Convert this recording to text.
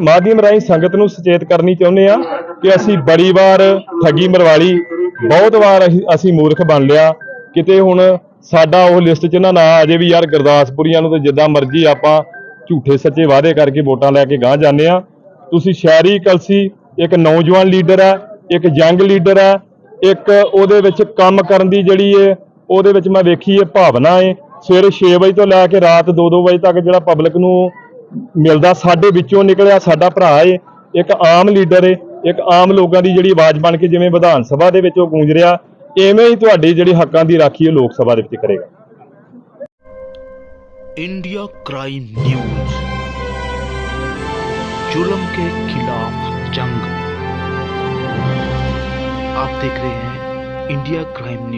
ਮਾਧਿਅਮ ਰਾਹੀਂ ਸੰਗਤ ਨੂੰ ਸੁਚੇਤ ਕਰਨੀ ਚਾਹੁੰਦੇ ਆ ਕਿ ਅਸੀਂ ਬੜੀ ਵਾਰ ਠੱਗੀ ਮਰਵਾਲੀ ਬਹੁਤ ਵਾਰ ਅਸੀਂ ਮੂਰਖ ਬਣ ਲਿਆ। ਕਿਤੇ ਹੁਣ ਸਾਡਾ ਉਹ ਲਿਸਟ 'ਚ ਨਾ ਨਾ ਆ ਜੇ ਵੀ ਯਾਰ ਗੁਰਦਾਸਪੁਰੀਆਂ ਨੂੰ ਤੇ ਜਿੱਦਾਂ ਮਰਜ਼ੀ ਆਪਾਂ ਝੂਠੇ ਸੱਚੇ ਵਾਅਦੇ ਕਰਕੇ ਵੋਟਾਂ ਲੈ ਕੇ ਗਾਂਹ ਜਾਂਦੇ ਆ ਤੁਸੀਂ ਸ਼ਹਿਰੀ ਕਲਸੀ, ਇੱਕ ਨੌਜਵਾਨ ਲੀਡਰ ਹੈ, ਇੱਕ ਯੰਗ ਲੀਡਰ ਹੈ, ਇੱਕ ਉਹਦੇ ਵਿੱਚ ਕੰਮ ਕਰਨ ਦੀ ਜਿਹੜੀ ਏ ਉਹਦੇ ਵਿੱਚ ਮੈਂ ਵੇਖੀ ਇਹ ਭਾਵਨਾ ਏ ਸਵੇਰੇ 6 ਵਜੇ ਤੋਂ ਲੈ ਕੇ ਰਾਤ 2-2 ਵਜੇ ਤੱਕ ਜਿਹੜਾ ਪਬਲਿਕ ਨੂੰ ਮਿਲਦਾ, ਸਾਡੇ ਵਿੱਚੋਂ ਨਿਕਲਿਆ ਸਾਡਾ ਭਰਾ ਏ, ਇੱਕ ਆਮ ਲੀਡਰ ਏ, ਇੱਕ ਆਮ ਲੋਕਾਂ ਦੀ ਜਿਹੜੀ ਆਵਾਜ਼ ਬਣ ਕੇ ਜਿਵੇਂ ਵਿਧਾਨ ਸਭਾ ਦੇ ਵਿੱਚ ਉਹ ਗੂੰਜ ਰਿਹਾ। ਐਵੇਂ ਹੀ ਤੁਹਾਡੀ ਜਿਹੜੀ ਹੱਕਾਂ ਦੀ ਰਾਖੀ ਉਹ ਲੋਕ ਸਭਾ ਦੇ ਵਿੱਚ ਕਰੇਗਾ इंडिया क्राइम न्यूज जुल्म के खिलाफ जंग आप देख रहे हैं इंडिया क्राइम न्यूज